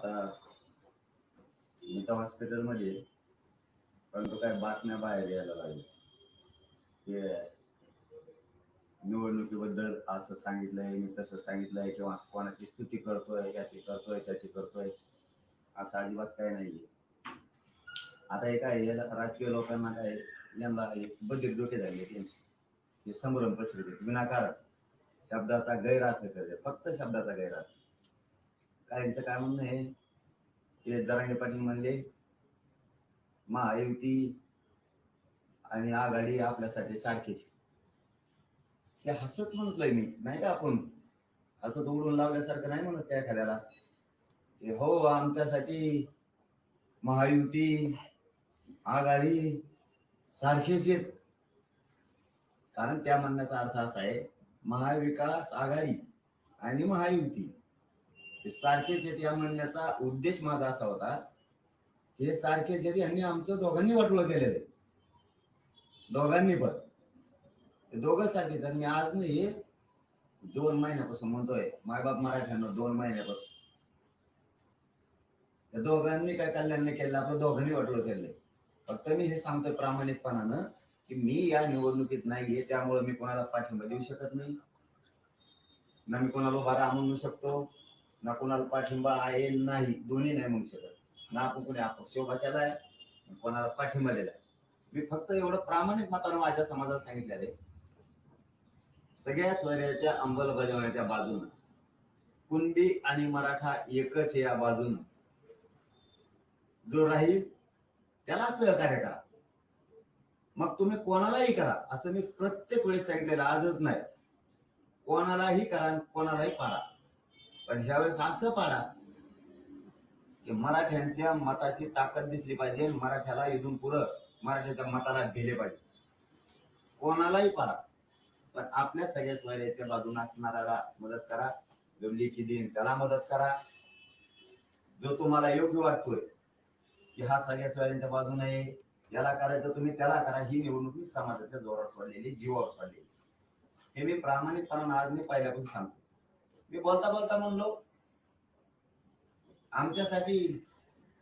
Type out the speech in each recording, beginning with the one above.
आता मी हॉस्पिटलमध्ये परंतु काय बातम्या बाहेर यायला लागल्या. ते निवडणुकीबद्दल असं सांगितलंय मी तसं सांगितलंय किंवा कोणाची स्तुती करतोय याची करतोय त्याची करतोय असं अजिबात काही नाहीये. आता हे काय याला राजकीय लोकांना काय यांना एक बधीर डोके झाले त्यांचे. ते संभ्रम पसरते विनाकारण. शब्दाचा गैरअर्थ करते फक्त शब्दाचा गैरअर्थ. काय यांचं काय म्हणणं आहे? ते जरांगे पाटील म्हणले महायुती आणि आघाडी आपल्यासाठी सारखीच. हे हसत म्हणतोय मी नाही का आपण? हसत उडून लावल्यासारखं नाही म्हणत त्या एखाद्याला. हो आमच्यासाठी महायुती आघाडी सारखेच आहेत. कारण त्या म्हणण्याचा अर्थ असा आहे महाविकास आघाडी आणि महायुती. हे सारखेच आहेत या म्हणण्याचा उद्देश माझा असा होता. हे सारखेच आहेत यांनी आमचं दोघांनी वाटोळं केलेलं आहे. दोघांनी पण. दोघं सारखेच आणि मी आज नाही दोन महिन्यापासून म्हणतोय मायबाप मराठ्यांना दोन महिन्यापासून. त्या दोघांनी काय कल्याण नाही केलं आपलं दोघांनी वाटलं केलंय. फक्त मी हे सांगतोय प्रामाणिकपणानं की मी या निवडणुकीत नाहीये त्यामुळे मी कोणाला पाठिंबा देऊ शकत नाही. ना मी कोणाला उभा राहा म्हणू शकतो. ना कोणाला पाठिंबा आहे नाही. दोन्ही नाही म्हणू शकत. ना आपण कोणी अपक्ष उभा केलाय कोणाला पाठिंबा दिलाय. मी फक्त एवढं प्रामाणिक मतानं माझ्या समाजात सांगितलेलं आहे. सगळ्या स्वैर्याच्या अंमलबजावण्याच्या बाजूनं कुणबी आणि मराठा एकच या बाजूनं. जो राहील त्याला सहकार्य करा. मग तुम्ही कोणालाही करा असं मी प्रत्येक वेळेस सांगितलेलं आजच नाही. कोणालाही करा कोणालाही पाडा. पण ह्यावेळेस असं पाडा की मराठ्यांच्या मताची ताकद दिसली पाहिजे मराठ्याला इथून पुढं मराठ्याच्या मताला भेले पाहिजे. कोणालाही पाडा पण आपल्या सगळ्या स्वैर्याच्या बाजूने असणाऱ्याला मदत करा. जो लेखी देईन त्याला मदत करा. जो तुम्हाला योग्य वाटतोय की हा सगळ्या स्वैर्यांच्या बाजूने आहे याला करायचं तुम्ही त्याला करा. ही निवडणूक मी समाजाच्या जोरावर सोडलेली जीवावर सोडलेली. हे मी प्रामाणिकपणा आज मी पहिल्यापासून सांगतो. मी बोलता बोलता म्हणलो. आमच्यासाठी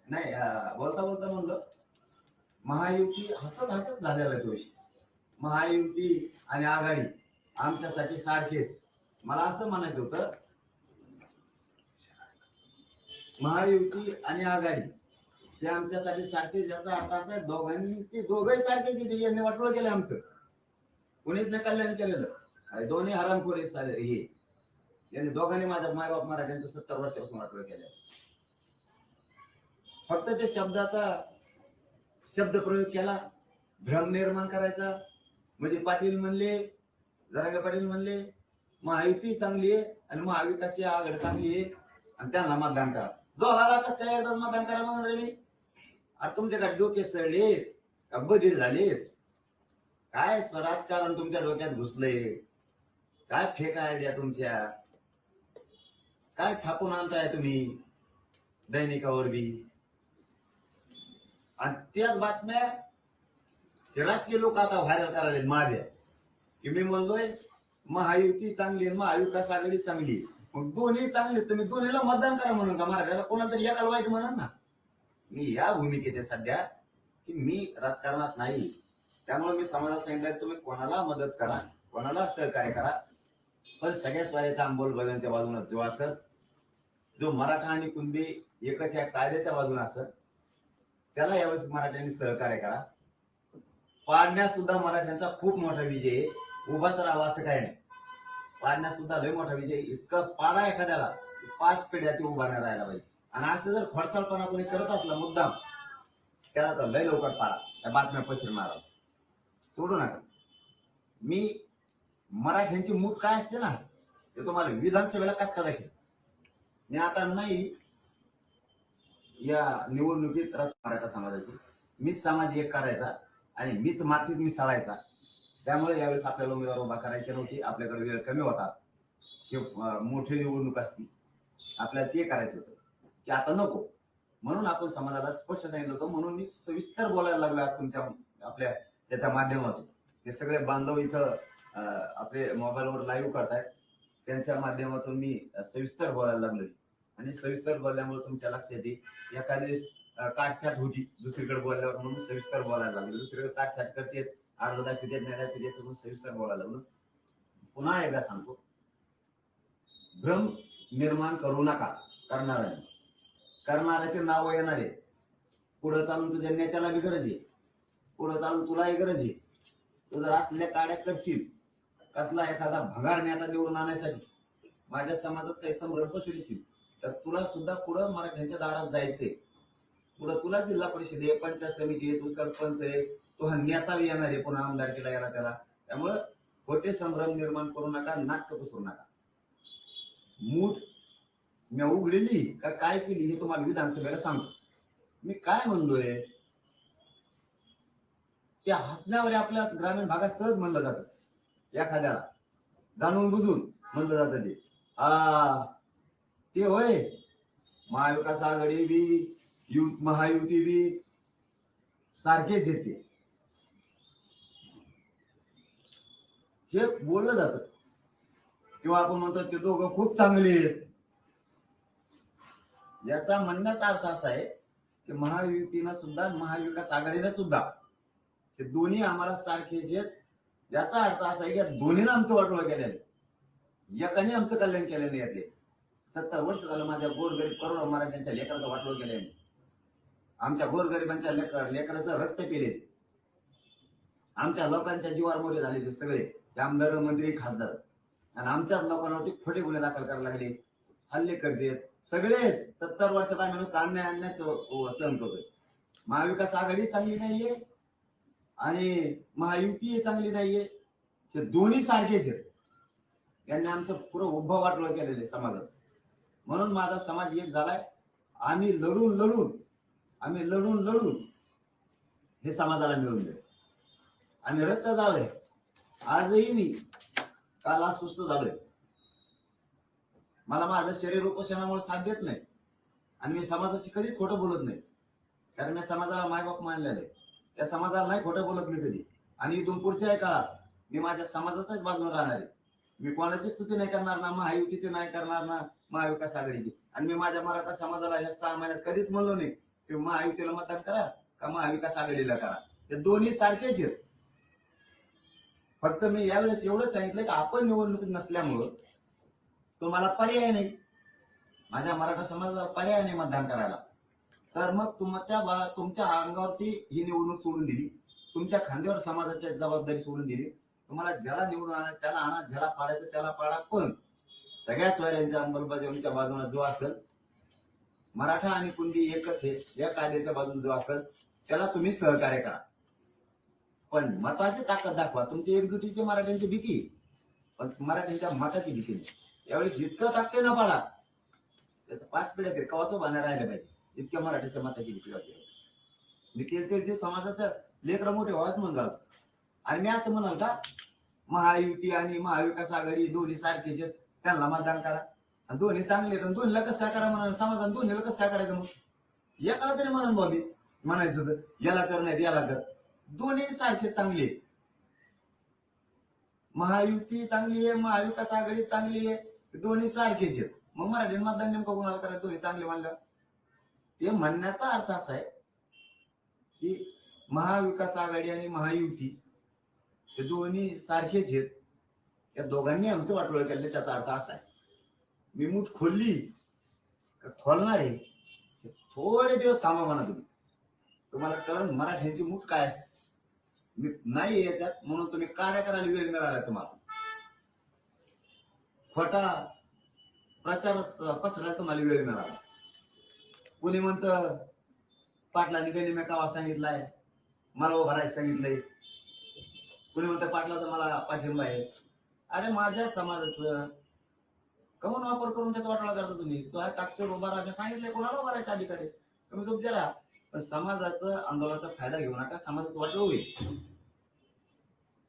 नाही बोलता बोलता म्हणलो. महायुती हसत हसत झालेला दोषी महायुती आणि आघाडी आमच्यासाठी सारखेच. मला असं म्हणायचं होतं महायुती आणि आघाडी ते आमच्यासाठी सारखेच याचा अर्थ असा आहे दोघांची दोघही सारखेच यांनी वाटलं गेलं आमचं. कोणीच नाही कल्याण केलेलं. दोन्ही हरामखोर हे. यांनी दोघांनी माझ्या मायबाप मराठ्यांचं सत्तर वर्षापासून वाटलं केलं फक्त ते शब्दाचा शब्द प्रयोग केला भ्रम निर्माण करायचा. म्हणजे पाटील म्हणले जरागे पाटील म्हणले महायुती चांगली आहे आणि महाविकासची आघाड चांगली आहे आणि त्यांना मतदान करा. दोघाला कसं काय एकदाच मतदान करा म्हणून रे अरे तुमच्याकडे डोके सळलेत का बधीर झाले काय राजकारण तुमच्या डोक्यात घुसलंय? काय फेक आयडिया तुमच्या? काय छापून आणताय तुम्ही? दैनिकावर बी. आणि त्याच बातम्या हे राजकीय लोक आता व्हायरल करायला माझ्या. की मी म्हणलोय महायुती चांगली आहे महाविकास आघाडी चांगली. मग दोन्ही चांगले तुम्ही दोन्हीला मतदान करा म्हणून का मराठ्याला? कोणाला तरी एकाला वाईट म्हणा ना. मी या भूमिकेत आहे सध्या की मी राजकारणात नाही. त्यामुळे मी समाजात सांगितलं तुम्ही कोणाला मदत करा कोणाला सहकार्य करा. पण सगळ्या स्वराच्या अंमलबजावणीच्या बाजूने जो असत जो मराठा आणि कुणबी एकच या कायद्याच्या बाजूने असत त्याला यावेळेस मराठ्यांनी सहकार्य करा. पाडण्यात सुद्धा मराठ्यांचा खूप मोठा विजय आहे. उभाच राहावा असं काही नाही. पाडण्यात सुद्धा लय मोठा विजय इतकं पाडा एखाद्याला पाच पिढ्या ते उभा नाही राहायला पाहिजे. आणि असं जर खोडसाळपणा कोणी करत असला मुद्दाम त्याला तर लय लवकर पाडा. त्या बातम्या पसरणार सोडू नका. मी मराठ्यांची मूठ काय असते ना ते तुम्हाला विधानसभेला काच का दाखवेल मी आता नाही या निवडणुकीत राज- मराठा समाजाची. मीच समाज एक करायचा आणि मीच मातीत मिसळायचा. त्यामुळे यावेळेस आपल्याला उमेदवार उभा करायची नव्हती. आपल्याकडे वेळ कमी होता. की मोठी निवडणूक असती. आपल्याला ते करायचं होतं. की आता नको. म्हणून आपण समाजाला स्पष्ट सांगितलं होतं. म्हणून मी सविस्तर बोलायला लागलो आज तुमच्या आपल्या त्याच्या माध्यमातून. हे सगळे बांधव इथं आपले मोबाईलवर लाईव्ह करतायत. त्यांच्या माध्यमातून मी सविस्तर बोलायला लागलोय. आणि सविस्तर बोलल्यामुळे तुमच्या लक्षात येईल एखादी काटछाट होती दुसरीकडे बोलल्यावर म्हणून सविस्तर बोलायला लागले. दुसरीकडे काटछाट करते अर्ध दाखवते नाही दाखवते म्हणून सविस्तर बोलायला लागलो. पुन्हा एकदा सांगतो भ्रम निर्माण करू नका करणाऱ्याने. करणाऱ्याचे नाव येणार आहे पुढे चालून तुझ्या नेत्याला बी गरज आहे. पुढे चालून तुलाही गरज आहे. तू जर असल्या काड्या करशील कसला एखादा भगार नेता निवडून आणण्यासाठी माझ्या समाजात काही संभ्रम पसरशील तर तुला सुद्धा पुढं मराठ्यांच्या दारात जायचंय. पुढं तुला जिल्हा परिषद आहे पंचायत समिती आहे तू सरपंच आहे तो हा नेता बी येणार आहे पुन्हा आमदारकीला याला त्याला. त्यामुळं खोटे संभ्रम निर्माण करू नका नाटक पसरू नका. मूठ मी उघडलेली का काय केली हे तुम्हाला विधानसभेला सांगतो. मी काय म्हणलोय त्या हसण्यावर आपल्या ग्रामीण भागात सहज म्हणलं जातं. एखाद्याला. जाणून बुजून म्हणलं जातं ते. आ ते होय. महाविकास आघाडी बी यु महायुती बी सारखेच येते हे बोललं जात. किंवा आपण म्हणतो ते दोघं खूप चांगले आहेत. याचा म्हणण्याचा अर्थ असा आहे की महायुतीनं सुद्धा महाविकास आघाडीनं सुद्धा हे दोन्ही आम्हाला सारखेच आहेत. याचा अर्थ असा आहे की दोन्हीला आमचं वाटोळ केलेलं आहे. एकाने आमचं कल्याण केलेलं नाही यातले. सत्तर वर्ष झालं माझ्या गोरगरीब करोडो मराठ्यांच्या लेकराचं वाटोळं केलंय आमच्या गोरगरिबांच्या लेकर लेकराचं रक्त पिले आमच्या लोकांच्या जीवावर मोठे झाले ते सगळे ते आमदार मंत्री खासदार. आणि आमच्याच लोकांवरती खोटे गुन्हे दाखल करायला लागले. हल्ले करतेत सगळेच सत्तर वर्षात आम्ही नुसतं अन्याय सहन करतोय. महाविकास आघाडी चांगली नाहीये. आणि महायुती चांगली नाहीये. ते दोन्ही सारखेच आहेत. त्यांनी आमचं पुरं उभं वाटलं केलेलं आहे समाजाचं. म्हणून माझा समाज एक झालाय. आम्ही लढून लढून आम्ही लढून लढून हे समाजाला मिळून देऊ. आम्ही रक्त झालोय आजही मी काल आज सुस्त झालोय. मला माझं शरीर उपोषणामुळे साथ देत नाही. आणि मी समाजाशी कधीच खोटं बोलत नाही. कारण मी समाजाला मायबाप मानलेलं आहे. त्या समाजाला नाही खोटं बोलत मी कधी. आणि इथून पुढच्या काळात मी माझ्या समाजाच्याच बाजून राहणार आहे. मी कोणाची स्तुती नाही करणार ना महायुतीची नाही करणार ना महाविकास आघाडीची. आणि मी माझ्या मराठा समाजाला या सहा महिन्यात कधीच म्हणलो नाही की महायुतीला मतदान करा का महाविकास आघाडीला करा. हे दोन्ही सारखेच आहेत. फक्त मी यावेळेस एवढं सांगितलं की आपण निवडणुकीत नसल्यामुळं तुम्हाला पर्याय नाही. माझ्या मराठा समाजाला पर्याय नाही मतदान करायला. तर मग तुमच्या बा- तुमच्या अंगावरती ही निवडणूक सोडून दिली. तुमच्या खांद्यावर समाजाची जबाबदारी सोडून दिली. तुम्हाला ज्याला निवडून आणा त्याला आणा ज्याला पाडायचं त्याला पाडा पण सगळ्या सोयऱ्यांच्या अंमलबजावणीच्या बाजूने जो असेल मराठा आणि कुंडी एकच आहे या कायद्याच्या बाजूने जो असेल त्याला तुम्ही सहकार्य करा. पण मताची ताकद दाखवा. तुमची एकजुटीची मराठ्यांची भीती पण मराठ्यांच्या मताची भीती नाही. यावेळेस इतकं ताकते न पाडा त्याचं पाच पिढ्या तरी कवाचं बाहेर राहिलं पाहिजे. इतक्या मराठीच्या मताची भीती वाटली मी तेल जे समाजाचं लेकर मोठे व्हावत म्हणून झालं आणि मी असं म्हणाल का महायुती आणि महाविकास आघाडी दोन्ही सारखेच आहेत. त्यांना मतदान करा. आणि दोन्ही चांगले तर दोन्हीला कसं काय करा म्हणा समाजाने दोन्हीला कसं काय करायचं मग? एकाला तरी म्हणून बॉबी म्हणायचं तर याला कर नाही याला कर. दोन्ही सारखे चांगले महायुती चांगली आहे महाविकास आघाडी चांगली आहे. दोन्ही सारखेच आहेत. मग मराठी मतदान नेमकं कोणाला करायचं? दोन्ही चांगले मानलं ते म्हणण्याचा अर्थ असा आहे की महाविकास आघाडी आणि महायुती हे दोन्ही सारखेच आहेत. या दोघांनी आमचं वाटोळ केलं त्याचा अर्थ असा आहे. मी मूठ खोलली का खोलणार आहे? हे थोडे दिवस थांबा म्हणा तुम्ही. तुम्हाला कळण मराठ्यांची मूठ काय असते मी नाही याच्यात म्हणून तुम्ही कार्य करायला वेळ मिळाला तुम्हाला. खोटा प्रचार पसरायला तुम्हाला वेळ मिळाला. कुणी म्हणत पाटलाने गनिम्या कावा सांगितलाय मला उभारायचं सांगितलंय. कुणी म्हणतं पाटलाचा मला पाठिंबा आहे. अरे माझ्या समाजाचं कमन वापर करून त्याचा वाटोळा करता तुम्ही. तो आहे ताकदीवर उभा राहा. मी सांगितलंय कोणाला उभारायचा राहायचा अधिकारी? तुम्ही तुमचे राहा. पण समाजाचं आंदोलनाचा फायदा घेऊ नका. समाजाचं वाटलं होईल.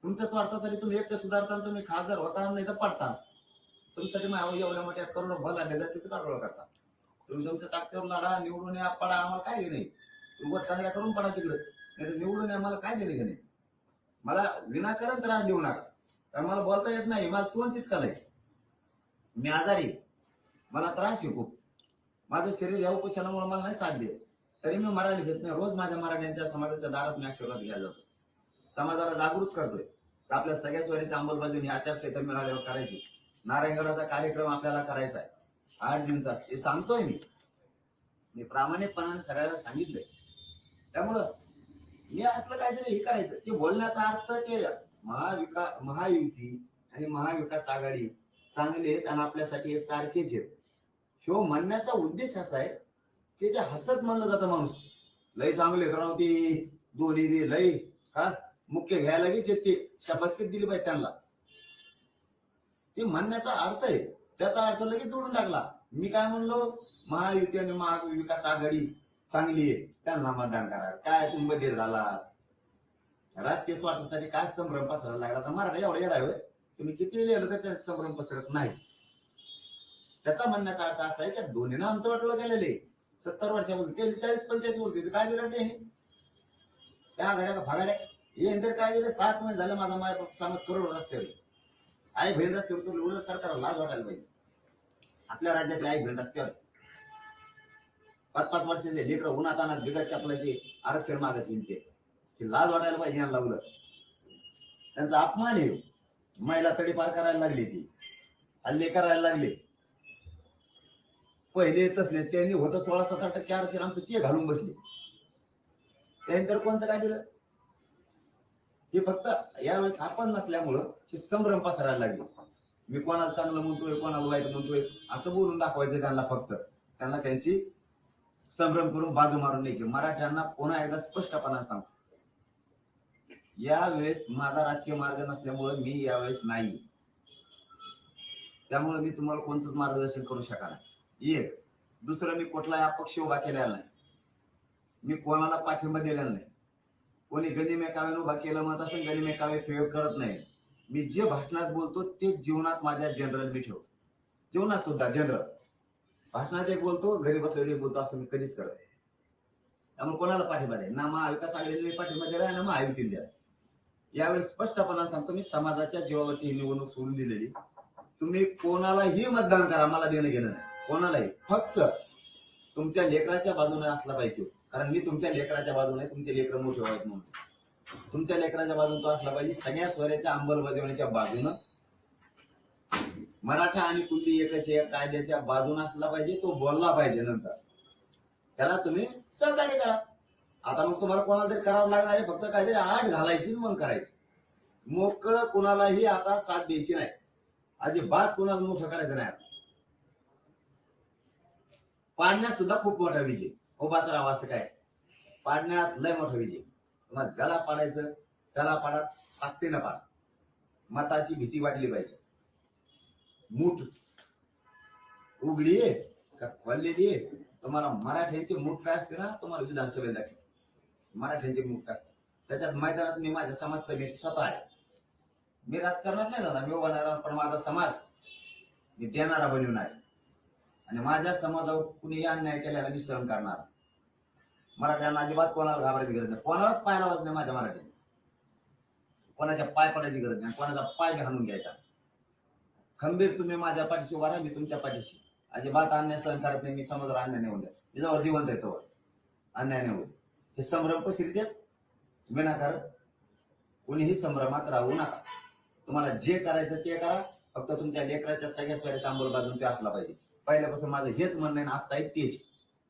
तुमच्या स्वार्थासाठी तुम्ही एकटे सुधारता तुम्ही खासदार होता नाही तर पडता. तुमच्यासाठी मग एवढ्या मोठ्या करून भल आणले जात तिचं काटोळा करता? तुम्ही तुमच्या ताकदीवर लढा निवडून या पडा आम्हाला काय नाही. उभं टांगड्या करून पडा तिकडे. नाही तर निवडून आम्हाला काय देणे घेणे नाही. मला विनाकारण त्रास देऊ नका. कारण मला बोलता येत नाही मला तोंड चितकालय मी आजारी मला त्रास आहे खूप. माझं शरीर या उपोषणामुळे मला नाही साथ देत. तरी मी मराठी घेत नाही. रोज माझ्या मराठ्यांच्या समाजाच्या दारात मी आशीर्वाद घ्यायला जातो. समाजाला जागृत करतोय. तर आपल्या सगळ्या स्वरीची अंमलबजावणी आचारसंहिता मिळाल्यावर करायची. नारायणगडाचा कार्यक्रम आपल्याला करायचा आहे. आठ दिवसात. हे सांगतोय मी. मी प्रामाणिकपणाने सगळ्याला सांगितलंय. त्यामुळं हे असलं काहीतरी हे करायचं. ते बोलण्याचा अर्थ ते महाविका महायुती आणि महाविकास आघाडी चांगले आहेत आणि आपल्यासाठी हे सारखेच आहेत. ह्यो म्हणण्याचा उद्देश असा आहे की ते हसत म्हणलं जातं माणूस. लय चांगले करावं दोन्ही बी लय खास मुख्य घ्यायला लगेच येते. शबासकीत दिली पाहिजे त्यांना. ते म्हणण्याचा अर्थ आहे. त्याचा अर्थ लगेच जोडून टाकला. मी काय म्हणलो? महायुती आणि महाविकास आघाडी चांगली आहे. त्यांना मतदान करा काय तुम्ही बधीर झाला राजकीय स्वार्थासाठी काय संभ्रम पसरायला लागला? तर मराठा एवढा येडा होय. तुम्ही किती लिहिलं तर त्याचा संभ्रम पसरत नाही? त्याचा म्हणण्याचा अर्थ असा आहे की दोन्हीनं आमचं वाटलं गेलेले सत्तर वर्षापूर्वी ते चाळीस पंच्याऐंशी वर्षी काय दिलं ते त्या आघाड्या का फागाड्या हे नंतर काय दिलं? सात महिने झालं माझा माय समाज करोड रस्त्यावर. आई बहीण रस्त्यावर तुम्ही उलट सरकारला लाज वाटायला पाहिजे. आपल्या राज्यातले आई बहीण रस्त्यावर पाच पाच वर्षाचे लेकर उन्हात अनात बिगट चपलाचे आरक्षण मागत येईल ते लाज वाटायला पाहिजे यांना उलट त्यांचा अपमान आहे. महिला तडीपार करायला लागली ती. हल्ले करायला लागले. पहिले तसले त्यांनी होतं सोळा सतरा टक्के आरक्षण आमचं ते घालून बसले. त्यानंतर कोणचं काय दिलं? हे फक्त यावेळेस आपण नसल्यामुळं हे संभ्रम पसरायला लागले. मी कोणाला चांगलं म्हणतोय कोणाला वाईट म्हणतोय असं बोलून दाखवायचं त्यांना फक्त. त्यांना त्यांची संभ्रम करून बाजू मारून द्यायची मराठ्यांना पुन्हा एकदा स्पष्टपणा सांग. यावेळेस माझा राजकीय मार्ग नसल्यामुळे मी यावेळेस नाही. त्यामुळे मी तुम्हाला कोणतंच मार्गदर्शन करू शकणार एक दुसरं मी कुठलाही अपक्ष उभा केलेला नाही. मी कोणाला पाठिंबा दिलेला नाही. कोणी गनिमेकाव्यानं उभा केलं म्हणत असेल गनिमेकावे प्रयोग करत नाही. मी जे भाषणात बोलतो ते जीवनात माझ्या जनरल मी ठेवतो. जीवनात सुद्धा जनरल भाषणात एक बोलतो घरी बसलेले एक बोलतो असं मी कधीच करत नाही. त्यामुळे कोणाला पाठिंबा द्या ना महाविकास आघाडीला मी पाठिंबा दिला ना महायुतीला द्या यावेळी स्पष्टपणा सांगतो मी समाजाच्या जीवावरती ही निवडणूक सोडून दिलेली. तुम्ही कोणालाही मतदान करा मला देणं घेणं नाही. कोणालाही. फक्त तुमच्या लेकराच्या बाजूने असला पाहिजे कारण मी तुमच्या लेकराच्या बाजूने तुमचे लेकर मोठे व्हावेत म्हणून. तुमच्या लेकराच्या बाजून तो असला पाहिजे. सगळ्या स्वराच्या अंमलबजावणीच्या बाजूनं. मराठा आणि कुंडी एकच या कायद्याच्या बाजून असला पाहिजे तो बोलला पाहिजे नंतर. त्याला तुम्ही सहकार्य करा. आता मग तुम्हाला कोणाला तरी करावं लागणार आहे फक्त काहीतरी आठ घालायची मग करायची. मोकळ कुणालाही आता साथ द्यायची नाही. अजिबात कुणाला मोठं करायचं नाही आता. पाडण्यात सुद्धा खूप मोठा विजय. उभाच राहावा असं काय? पाडण्यात लय मोठा विजय. मग ज्याला पाडायचं त्याला पाडा ताकदीनं पाडा. मताची भीती वाटली पाहिजे. मूठ उघडी का खोललेली तुम्हाला मराठ्यांचे मूठ काय असते ना तुम्हाला विधानसभेत दाखल मराठ्यांचे मूठ काय असते? त्याच्यात मैदानात मी माझ्या समाज समिती स्वतः आहे. मी राजकारणात नाही जाणार मी बनणार पण माझा समाज मी देणारा बनवून आहे. आणि माझ्या समाजावर कुणीही अन्याय केल्याला मी सहन करणार. मराठ्यांना अजिबात कोणाला घाबरायची गरज नाही. कोणालाच पाय लावायचं नाही माझ्या मराठी कोणाच्या पाय पडायची गरज नाही. कोणाचा पाय घालून घ्यायचा. खंबीर तुम्ही माझ्या पाठीशी उभा राहा मी तुमच्या पाठीशी. अजिबात अन्याय सहन करत नाही मी समाजावर अन्याय नाही होऊ तिच्यावर मी जवळ जिवंत येतो अन्याय नाही होते हे संभ्रम पसरीत आहेत? विनाकारण कोणीही संभ्रमात राहू नका. तुम्हाला जे करायचं ते करा. फक्त तुमच्या लेकराच्या सगळ्या स्वराच्या अंमलबाजून ते असला पाहिजे. पहिल्यापासून माझं हेच म्हणणं आहे आत्ता आता तेच.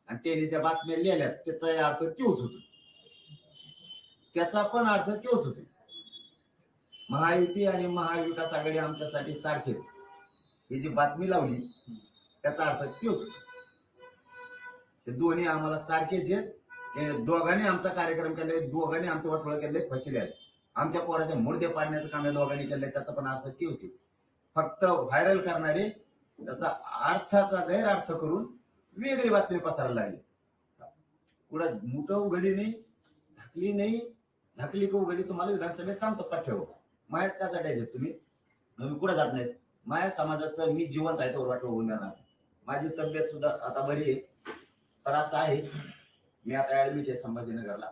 आणि त्यांनी ज्या बातम्या लिहिल्या त्याचा अर्थ तोच होतो. त्याचा पण अर्थ तोच होतो. महायुती आणि महाविकास आघाडी आमच्यासाठी सारखेच. ही जी बातमी लावली त्याचा अर्थ तोच होतो. ते दोन्ही आम्हाला सारखेच आहेत. दोघांनी आमचा कार्यक्रम केलाय दोघांनी आमचं वाटोळं केले फसले आहेत. आमच्या पोराच्या मुर्दे पाडण्याचं काम या दोघांनी केलंय त्याचा पण अर्थ तोच आहे. फक्त व्हायरल करणारे त्याचा अर्थाचा गैरअर्थ करून वेगळी बातमी पसरायला लागली. कुठं मुठं उघडी नाही झाकली नाही झाकली का उघडी तुम्हाला विधानसभेत सांगतो पाठ्यव मायाच का चढायचे तुम्ही? मी कुठं जात नाहीत? माया समाजाचं मी जिवंत आहे तो वाटलं होऊन जाणार. माझी तब्येत सुद्धा आता बरी आहे. तर असं आहे मी आता ऍडमिट आहे संभाजीनगरला.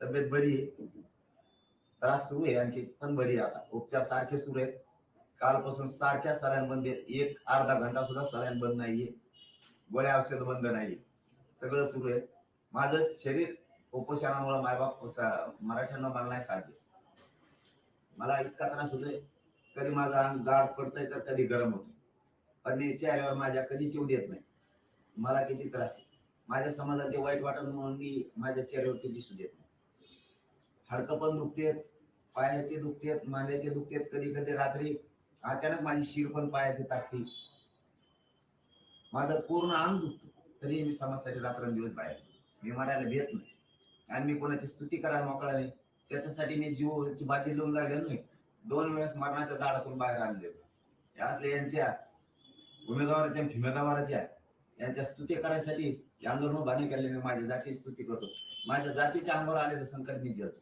तब्येत बरी आहे. त्रास सुरू आहे आणखी पण बरी आहे आता. उपचार सारखे सुरू आहेत. कालपासून सारख्या सलाईन बंद आहेत. एक अर्धा घंटा सुद्धा सलाईन बंद नाहीये. गोळ्या औषध बंद नाही. सगळं सुरू आहे. माझं शरीर उपोषणामुळे मायबाप मराठ्यांना मला नाही साध्य मला इतका त्रास होतोय. कधी माझं अंग गाठ पडतंय तर कधी गरम होतो पण मी चेहऱ्यावर माझ्या कधीच येऊ देत नाही. मला किती त्रास आहे. माझ्या समाजात ते वाईट वाटत म्हणून मी माझ्या चेहऱ्यावर दिसू देत नाही. हाडकं पण दुखतेत पायाचे दुखतेत मांड्याचे दुखतेत. कधी कधी रात्री अचानक माझी शिर पण पायाची ताकती माझं पूर्ण अंग दुखतं. तरी मी समाजासाठी रात्रंदिवस बाहेर मी मरायला भेट नाही. आणि मी कोणाची स्तुती करायला मोकळा नाही. त्याच्यासाठी मी जीवची बाजी लावून लागलेलो नाही. दोन वेळेस मरणाच्या दाडातून बाहेर आणले. या असले यांच्या उमेदवाराच्या उमेदवाराच्या यांच्या स्तुती करायसाठी हे आंदोलन उभारणी केले मी माझ्या जातीची स्तुती करतो. माझ्या जातीच्या अंगावर आलेलं संकट मी झेलतो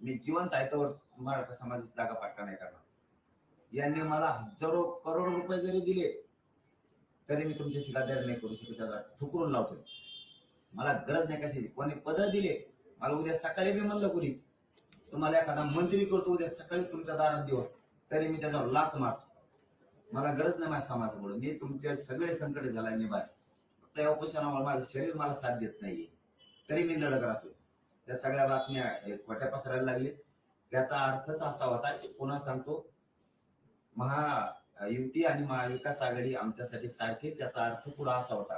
मी जिवंत आहे तर मराठा समाजाची जागा पाटका नाही करणार. यांनी मला हजारो करोड रुपये जरी दिले तरी मी तुमच्याशी गद्दारी नाही करू शकत त्याला ठुकरून लावतो मला गरज नाही कशाची. कोणी पद दिले मला उद्या सकाळी मी म्हणलं कुणी. तुम्हाला एखादा मंत्री करतो उद्या सकाळी तुमच्या दारात देऊ तरी मी त्याच्यावर लात मारतो. मला गरज नाही माझ्या समाजामुळे मी तुमचे सगळे संकट झाला निभाय फक्त या उपोषणामुळे माझं शरीर मला साथ देत नाहीये. तरी मी लढत राहतो त्या सगळ्या बातम्या हे खोट्या पसरायला लागले. त्याचा अर्थच असा होता की पुन्हा सांगतो महा युती आणि महाविकास आघाडी आमच्यासाठी सारखेच याचा अर्थ पुढा असा होता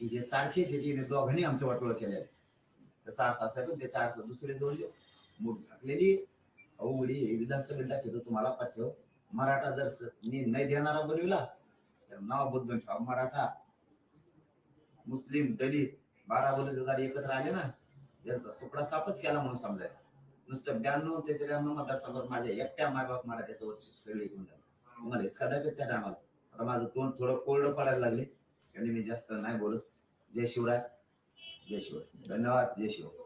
की हे सारखेच येते दोघांनी आमचं वाटोळ केले त्याचा अर्थ असा आहे, पण त्याचा अर्थ दुसरे जोडले मूठ झाकलेली अवघडी विधानसभेत दाखवतो तुम्हाला पाठव. मराठा जर मी नाही देणारा बनविला तर नाव बदलून ठेवा. मराठा मुस्लिम दलित बारा बलुतेदार एकत्र आले ना त्यांचा सुकडा सापच केला म्हणून समजायचा. नुसतं ब्याण्णव ते त्र्याण्णव मतदारसंघात माझ्या एकट्या मायबाप मराठ्याचं वर्ष सगळे एकूण झालं मला कदाचित त्या टायमाला आता माझं तोंड थोडं कोरडं पडायला लागले. आणि मी जास्त नाही बोलत. जय शिवराय. जय शिवराय. धन्यवाद. जय शिवराय.